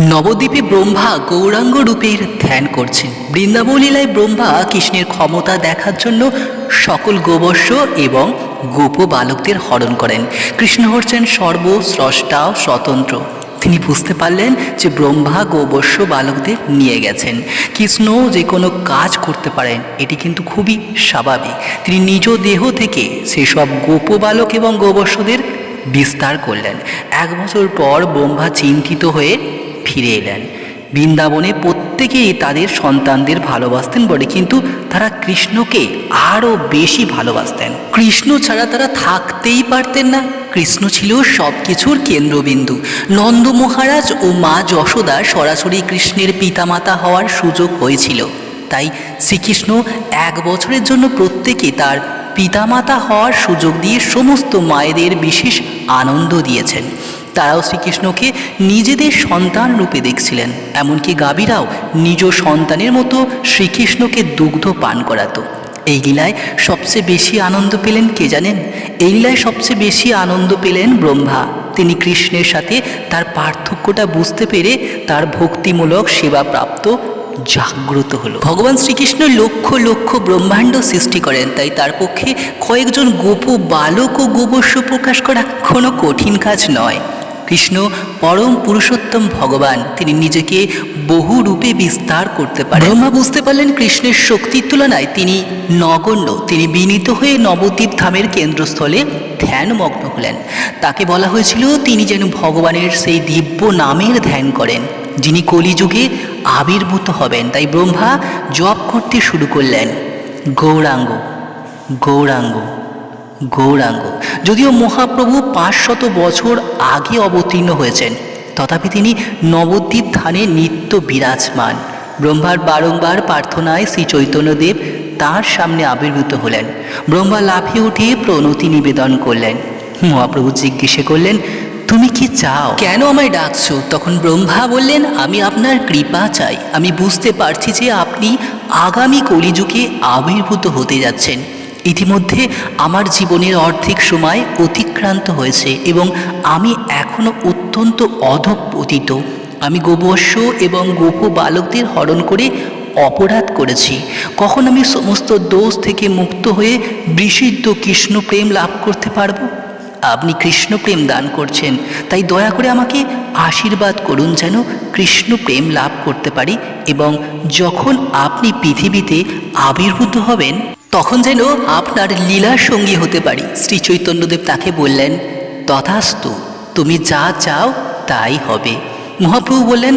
নবদ্বীপে ব্রহ্মা গৌরাঙ্গ রূপের ধ্যান করছেন। বৃন্দাবন লীলায় ব্রহ্মা কৃষ্ণের ক্ষমতা দেখার জন্য সকল গোবর্ষ এবং গোপ বালকদের হরণ করেন। কৃষ্ণ হচ্ছেন সর্বস্রষ্টা স্বতন্ত্র। তিনি বুঝতে পারলেন যে ব্রহ্মা গোবর্ষ বালকদের নিয়ে গেছেন। কৃষ্ণ যে কোনো কাজ করতে পারেন, এটি কিন্তু খুবই স্বাভাবিক। তিনি নিজ দেহ থেকে সেসব গোপ বালক এবং গোবর্ষদের বিস্তার করলেন। এক বছর পর ব্রহ্মা চিন্তিত হয়ে ফিরে এলেন বৃন্দাবনে প্রত্যেকেই তাদের সন্তানদের ভালোবাসতেন বলে কিন্তু তারা কৃষ্ণকে আরও বেশি ভালোবাসতেন। কৃষ্ণ ছাড়া তারা থাকতেই পারতেন না। কৃষ্ণ ছিল সব কিছুর কেন্দ্রবিন্দু। নন্দ মহারাজ ও মা যশোদা সরাসরি কৃষ্ণের পিতামাতা হওয়ার সুযোগ হয়েছিল। তাই শ্রীকৃষ্ণ এক বছরের জন্য প্রত্যেকে তার পিতামাতা হওয়ার সুযোগ দিয়ে সমস্ত মায়েদের বিশেষ আনন্দ দিয়েছেন। তারাও শ্রীকৃষ্ণকে নিজেদের সন্তান রূপে দেখছিলেন। এমনকি গাভীরাও নিজ সন্তানের মতো শ্রীকৃষ্ণকে দুগ্ধ পান করাতো। এই লীলায় সবচেয়ে বেশি আনন্দ পেলেন কে জানেন? এই লীলায় সবচেয়ে বেশি আনন্দ পেলেন ব্রহ্মা। তিনি কৃষ্ণের সাথে তার পার্থক্যটা বুঝতে পেরে তার ভক্তিমূলক সেবা প্রাপ্ত জাগ্রত হলো। ভগবান শ্রীকৃষ্ণ লক্ষ লক্ষ ব্রহ্মাণ্ড সৃষ্টি করেন, তাই তার পক্ষে কয়েকজন গোপ বালক ও গোবর্ষ প্রকাশ করা কোনো কঠিন কাজ নয়। কৃষ্ণ পরম পুরুষোত্তম ভগবান। তিনি নিজেকে বহু রূপে বিস্তার করতে পারেন। ব্রহ্মা বুঝতে পারলেন কৃষ্ণের শক্তির তুলনায় তিনি নগণ্য। তিনি বিনীত হয়ে নবদ্বীপ ধামের কেন্দ্রস্থলে ধ্যানমগ্ন হলেন। তাকে বলা হয়েছিল, তিনি যেন ভগবানের সেই দিব্য নামের ধ্যান করেন, যিনি কলিযুগে আবির্ভূত হবেন। তাই ব্রহ্মা জপ করতে শুরু করলেন। গৌরাঙ্গ গৌরাঙ্গ গৌরাঙ্গ। যদিও মহাপ্রভু পাঁচশত বছর আগে অবতীর্ণ হয়েছেন, তথাপি তিনি নবদ্বীপ ধানে নিত্য বিরাজমান। ব্রহ্মার বারংবার প্রার্থনায় শ্রী চৈতন্যদেব তার সামনে আবির্ভূত হলেন। ব্রহ্মা লাফিয়ে উঠে প্রণতি নিবেদন করলেন। মহাপ্রভু জিজ্ঞেসে করলেন, তুমি কি চাও? কেন আমায় ডাকছো? তখন ব্রহ্মা বললেন, আমি আপনার কৃপা চাই। আমি বুঝতে পারছি যে আপনি আগামী কলিযুগে আবির্ভূত হতে যাচ্ছেন। ইতিমধ্যে আমার জীবনের অর্ধেক সময় অতিক্রান্ত হয়েছে এবং আমি এখনও অত্যন্ত অধপতিত। আমি গোবর্ষ এবং গোপ বালকদের হরণ করে অপরাধ করেছি। কখন আমি সমস্ত দোষ থেকে মুক্ত হয়ে বিশুদ্ধ কৃষ্ণ প্রেম লাভ করতে পারব? আপনি কৃষ্ণ প্রেম দান করছেন, তাই দয়া করে আমাকে আশীর্বাদ করুন যেন কৃষ্ণ প্রেম লাভ করতে পারি এবং যখন আপনি পৃথিবীতে আবির্ভূত হবেন তখন যেন আপনার লীলার সঙ্গী হতে পারি। শ্রী চৈতন্যদেব তাকে বললেন, তথাস্তু, তুমি যা চাও তাই হবে। মহাপ্রভু বললেন,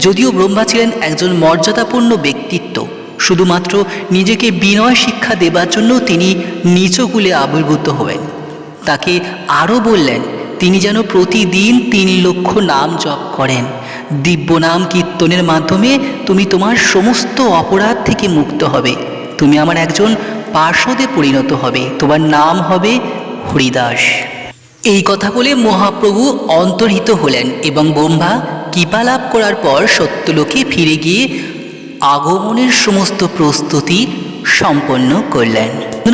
যদিও ব্রহ্মা ছিলেন একজন মর্যাদাপূর্ণ ব্যক্তিত্ব, শুধুমাত্র নিজেকে বিনয় শিক্ষা দেবার জন্য তিনি নিচকুলে আবির্ভূত হবেন। তাকে আরও বললেন, তিনি যেন প্রতিদিন তিন লক্ষ নাম জপ করেন। দিব্য নাম কীর্তনের মাধ্যমে তুমি তোমার সমস্ত অপরাধ থেকে মুক্ত হবে। তুমি আমার একজন পার্শ্বদে পরিণত হবে। তোমার নাম হবে হরিদাস। এই কথা বলে মহাপ্রভু অন্তর্হিত হলেন এবং ব্রহ্মা কৃপা লাভ করার পর সত্যলোকে ফিরে গিয়ে আগমনের সমস্ত প্রস্তুতি সম্পন্ন করলেন।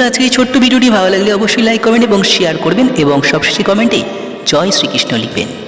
আজকে এই ছোট্ট ভিডিওটি ভালো লাগলে অবশ্যই লাইক কমেন্ট এবং শেয়ার করবেন এবং সবশেষে কমেন্টে জয় শ্রীকৃষ্ণ লিখবেন।